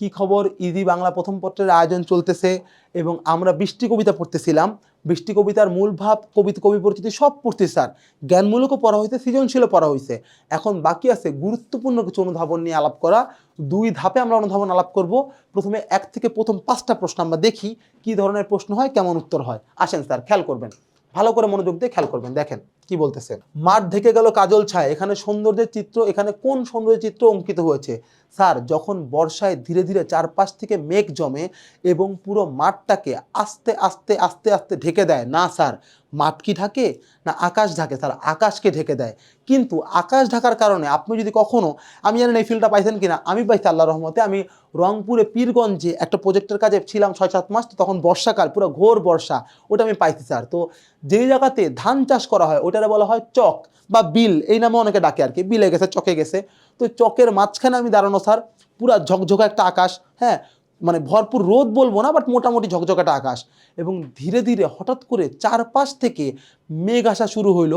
কি খবর? ইজি বাংলা প্রথম পত্রের আয়োজন চলতেছে এবং আমরা বৃষ্টি কবিতা পড়তেছিলাম। বৃষ্টি কবিতার মূল ভাব কবিতা কবি পরিচিতি সব পড়তে স্যার। জ্ঞানমূলকও পড়া হয়েছে সৃজনশীলও পড়া হয়েছে এখন বাকি আছে গুরুত্বপূর্ণ কিছু অনুধাবন নিয়ে আলাপ করা। দুই ধাপে আমরা অনুধাবন আলাপ করব। প্রথমে এক থেকে প্রথম পাঁচটা প্রশ্ন আমরা দেখি, কি ধরনের প্রশ্ন হয়, কেমন উত্তর হয়। আসেন, স্যার, খেয়াল করবেন। ভালো করে মনোযোগ দিয়ে খেয়াল করবেন, দেখেন। কি বলতেছে? মাঠ ঢেকে গেল কাজল ছায় এখানে সৌন্দর্যের চিত্র, এখানে কোন সৌন্দর্যের চিত্র অঙ্কিত হয়েছে? স্যার, যখন বর্ষায় ধীরে ধীরে চারপাশ থেকে মেঘ জমে এবং পুরো মাঠটাকে আস্তে আস্তে আস্তে আস্তে ঢেকে দেয়, না স্যার, মাঠ কি ঢাকে? না আকাশ ঢাকে, স্যার, আকাশকে ঢেকে দেয়। কিন্তু আকাশ ঢাকার কারণে আপনি যদি কখনো, আমি জানেন এই ফিল্ডটা পাইছেন কিনা, আমি পাইছি আল্লাহ রহমতে, আমি রংপুরে পীরগঞ্জে একটা প্রজেক্টের কাজে ছিলাম ছয়, সাত মাস তখন বর্ষাকাল, পুরো ঘোর বর্ষা, ওটা আমি পাইছি, স্যার। তো যেই জায়গাতে ধান চাষ করা হয় ওটারে বলা হয় চক বা বিল। এই নামে অনেকে ডাকে আর কি। বিলে গেছে, চকে গেছে। তো চকের মাঝখানে আমি দাঁড়ানো, স্যার, পুরা ঝকঝকা একটা আকাশ হ্যাঁ? মানে ভরপুর রোদ বলব না বাট মোটামুটি ঝকঝকাটা আকাশ। এবং ধীরে ধীরে হঠাৎ করে চারপাশ থেকে মেঘ আসা শুরু হইল।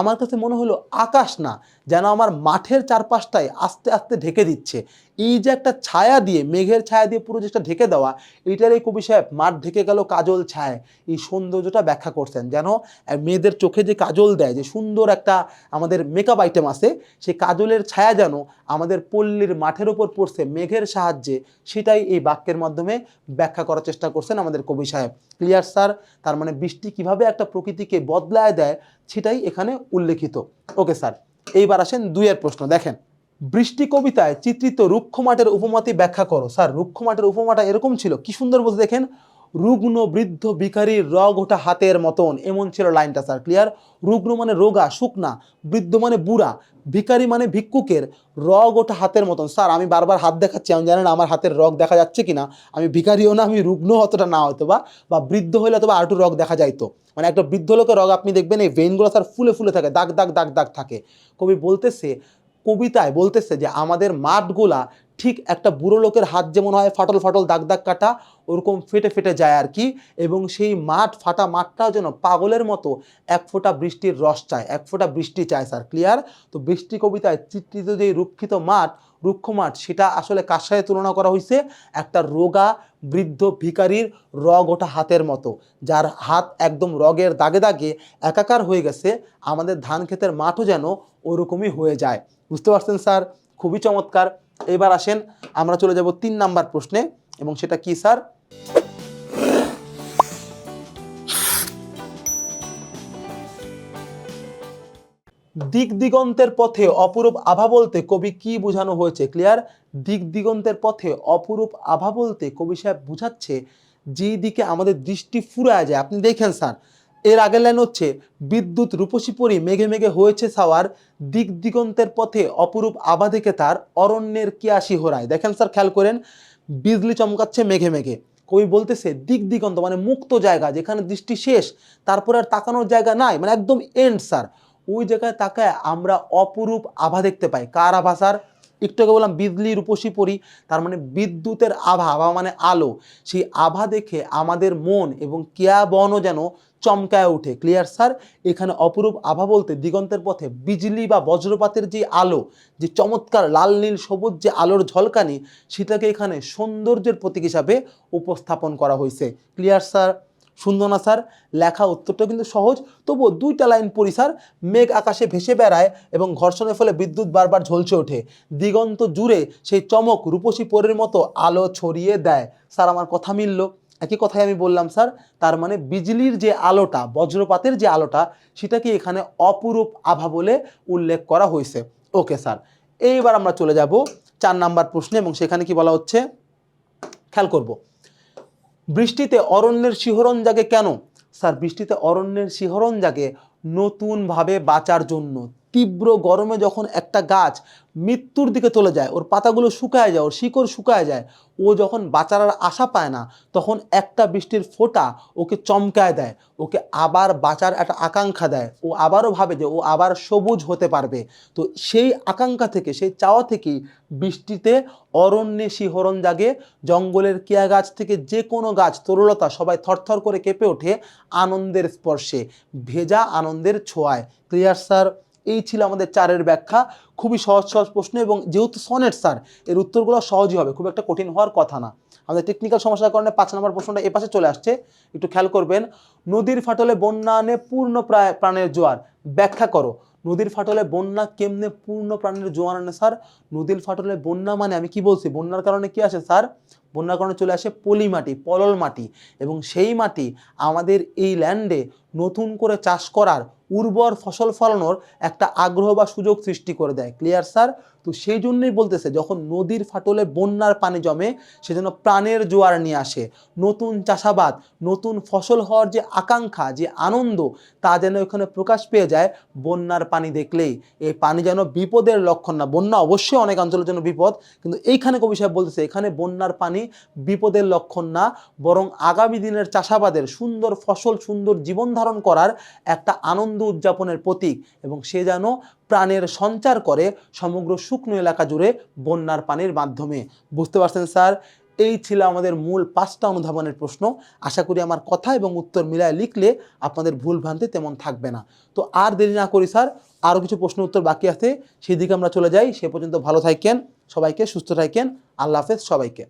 আমার কাছে মনে হলো আকাশ না, যেন আমার মাঠের চারপাশটায় আস্তে আস্তে ঢেকে দিচ্ছে। এই যে একটা ছায়া দিয়ে, মেঘের ছায়া দিয়ে পুরো যেটা ঢেকে দেওয়া এইটার এই কবি সাহেব মাঠ ঢেকে গেল কাজল ছায়। এই সৌন্দর্যটা ব্যাখ্যা করছেন, যেন মেয়েদের চোখে যে কাজল দেয়, যে সুন্দর একটা আমাদের মেকআপ আইটেম আছে, সেই কাজলের ছায়া যেন আমাদের পল্লীর মাঠের ওপর পড়ছে মেঘের সাহায্যে, সেটাই এই বাক্যের মাধ্যমে ব্যাখ্যা করার চেষ্টা করছেন আমাদের কবি সাহেব। ক্লিয়ার স্যার তার মানে বৃষ্টি কীভাবে একটা প্রকৃতিকে বদলায় দেয় সেটাই এখানে উল্লেখিত। ওকে স্যার, এইবার আসেন দুইয়ের প্রশ্ন, দেখেন। বৃষ্টি কবিতায় চিত্রিত রুক্ষ মাঠের উপমাটি ব্যাখ্যা করো। স্যার, রুক্ষ মাঠের উপমাটা এরকম ছিল, কি সুন্দর বলতে দেখেন? রুগ্ন বৃদ্ধ ভিখারির রগ ওঠা হাতের মতন। এমন ছিল লাইনটা, স্যার ক্লিয়ার রুগ্ন মানে রোগা, শুকনা। বৃদ্ধ মানে বুড়া। ভিখারি মানে ভিক্ষুকের রগ ওঠা হাতের মতন। স্যার, আমি বারবার হাত দেখাচ্ছি, আমি জানেন আমার হাতের রগ দেখা যাচ্ছে কিনা। আমি ভিখারিও না, আমি রুগ্ন অতটা না হয়তো বা বৃদ্ধ হইলে অথবা আরেকটু রগ দেখা যাইতো। মানে একটা বৃদ্ধ লোকের রগ, আপনি দেখবেন এই ভেইনগুলো স্যার, ফুলে ফুলে থাকে, দাগ দাগ দাগ দাগ থাকে। কবি বলতেছে, কবিতায় বলতেছে যে আমাদের মাঠগুলা ঠিক একটা বুড়ো লোকের হাত যেমন হয় ফাটল ফাটল দাগ দাগ কাটা, ওরকম ফেটে ফেটে যায় আর কি। এবং সেই মাঠ, ফাটা মাঠটাও যেন পাগলের মতো এক ফোঁটা বৃষ্টির রস চায়, এক ফোঁটা বৃষ্টি চায় স্যার ক্লিয়ার তো বৃষ্টি কবিতায় চিত্রিত যে রুক্ষিত মাঠ, রুক্ষ মাঠ, সেটা আসলে কার সাথে তুলনা করা হয়েছে একটা রোগা বৃদ্ধ ভিখারির রগ ওঠা হাতের মতো, যার হাত একদম রগের দাগে দাগে একাকার হয়ে গেছে, আমাদের ধান ক্ষেতের মাঠও যেন ওরকমই হয়ে যায়। বুঝতে পারছেন স্যার খুবই চমৎকার। এবার আসেন, আমরা চলে যাব তিন নাম্বার প্রশ্নে, এবং সেটা কি, স্যার? দিক দিগন্তের পথে অপরূপ আভা বলতে কবি কি বোঝানো হয়েছে? ক্লিয়ার? দিক দিগন্তের পথে অপরূপ আভা বলতে কবি সাহেব বুঝাচ্ছে, যেই দিকে আমাদের দৃষ্টি ফুরায় যায়। আপনি দেখেন, স্যার এর আগের লাইন হচ্ছে, বিদ্যুৎ রূপসী পরি মেঘে মেঘে হয়েছে সাওয়ার দিক দিগন্তের পথে অপরূপ আভা দেখে তার অরণ্যের কিয়াসি হোরায়। দেখেন স্যার খেয়াল করেন, বিজলি চমকাচ্ছে মেঘে মেঘে। কবি বলতেছে, দিক দিগন্ত মানে মুক্ত জায়গা, যেখানে দৃষ্টি শেষ, তারপরে আর তাকানোর জায়গা নাই মানে একদম এন্ড স্যার ওই জায়গায় তাকায় আমরা অপরূপ আভা দেখতে পাই। কার আভা স্যার একটু আগে বললাম, বিজলি রূপসী পরি, তার মানে বিদ্যুতের আভা আভা মানে আলো, সেই আভা দেখে আমাদের মন এবং কেয়া বনও যেন চমকায় ওঠে। ক্লিয়ার স্যার এখানে অপরূপ আভা বলতে দিগন্তের পথে বিজলি বা বজ্রপাতের যে আলো, যে চমৎকার লাল, নীল, সবুজ যে আলোর ঝলকানি, সেটাকে এখানে সৌন্দর্যের প্রতীক হিসাবে উপস্থাপন করা হয়েছে। ক্লিয়ার স্যার সুন্দর না স্যার? লেখা উত্তরটা কিন্তু সহজ। তবুও দুইটা লাইন পড়ি স্যার। মেঘ আকাশে ভেসে বেড়ায় এবং ঘর্ষণের ফলে বিদ্যুৎ বারবার ঝলসে ওঠে। দিগন্ত জুড়ে সেই চমক রূপসী পরের মতো আলো ছড়িয়ে দেয়। স্যার, আমার কথা মিলল। একই কথাই আমি বললাম, স্যার। তার মানে বিজলির যে আলোটা, বজ্রপাতের যে আলোটা সেটাকে এখানে অপরূপ আভা বলে উল্লেখ করা হয়েছে? Okay, sir. এইবার আমরা চলে যাব চার নাম্বার প্রশ্নে এবং সেখানে কি বলা হচ্ছে? খেয়াল করব। বৃষ্টিতে অরণ্যের শিহরণ জাগে কেন? স্যার বৃষ্টিতে অরণ্যের শিহরণ জাগে নতুনভাবে বাঁচার জন্য। তীব্র গরমে যখন একটা গাছ মৃত্যুর দিকে চলে যায়, ওর পাতাগুলো শুকায় যায়, ওর শিকড় শুকায় যায়, ও যখন বাঁচার আশা পায় না, তখন একটা বৃষ্টির ফোঁটা ওকে চমকায় দেয়, ওকে আবার বাঁচার একটা আকাঙ্ক্ষা দেয়। ও আবারও ভাবে যে ও আবার সবুজ হতে পারবে। তো সেই আকাঙ্ক্ষা থেকে, সেই চাওয়া থেকেই বৃষ্টিতে অরণ্যে শিহরণ জাগে, জঙ্গলের কেয়া গাছ থেকে যে কোনো গাছ, তরুলতা সবাই থরথর করে কেঁপে ওঠে আনন্দের স্পর্শে, ভেজা আনন্দের ছোঁয়ায়। ক্লিয়ার স্যার এই ছিল আমাদের চারের ব্যাখ্যা। খুবই সহজ সহজ প্রশ্ন এবং যেহেতু সনেট স্যার, এর উত্তরগুলো সহজই হবে, খুব একটা কঠিন হওয়ার কথা না। আমাদের টেকনিক্যাল সমস্যার কারণে পাঁচ নম্বর প্রশ্নটা এপাশে চলে আসছে, একটু খেয়াল করবেন। নদীর ফাটলে বন্যা আনে পূর্ণ প্রায় প্রাণের জোয়ার, ব্যাখ্যা করো। নদীর ফাটলে বন্যা কেমনে পূর্ণ প্রাণের জোয়ার আনে স্যার? নদীর ফাটলে বন্যা মানে আমি কি বলছি? বন্যার কারণে কি আসে স্যার? বন্যার কারণে চলে আসে পলি মাটি, পলল মাটি এবং সেই মাটি আমাদের এই ল্যান্ডে নতুন করে চাষ করার উর্বর ফসল ফলানোর একটা আগ্রহ বা সুযোগ সৃষ্টি করে দেয়। ক্লিয়ার স্যার তো সেই জন্যই বলতেছে, যখন নদীর ফাটলে বন্যার পানি জমে সেজন্য প্রাণের জোয়ার নিয়ে আসে। নতুন চাষাবাদ, নতুন ফসল হওয়ার যে আকাঙ্ক্ষা, যে আনন্দ, তা যেন এখানে প্রকাশ পেয়ে যায় বন্যার পানি দেখলেই। এই পানি যেন বিপদের লক্ষণ না, বন্যা অবশ্যই অনেক অঞ্চলের জন্য বিপদ, কিন্তু এইখানে কবি সাহেব বলতেছে, এখানে বন্যার পানি বিপদের লক্ষণ না, বরং আগামী দিনের চাষাবাদের সুন্দর ফসল, সুন্দর জীবন ধারণ করার একটা আনন্দ উদযাপনের প্রতীক এবং সে যেন প্রাণের সঞ্চার করে সমগ্র শুকনো এলাকা জুড়ে বন্যার পানির মাধ্যমে। বুঝতে পারছেন স্যার? এই ছিল আমাদের মূল পাঁচটা অনুধাবনের প্রশ্ন। আশা করি আমার কথা এবং উত্তর মিলায় লিখলে আপনাদের ভুল ভ্রান্তি তেমন থাকবে না। তো আর দেরি না করি স্যার, আরও কিছু প্রশ্ন উত্তর বাকি আছে, সেদিকে আমরা চলে যাই। সে পর্যন্ত ভালো থাকেন, সবাইকে সুস্থ থাকেন। আল্লাহ হাফেজ সবাইকে।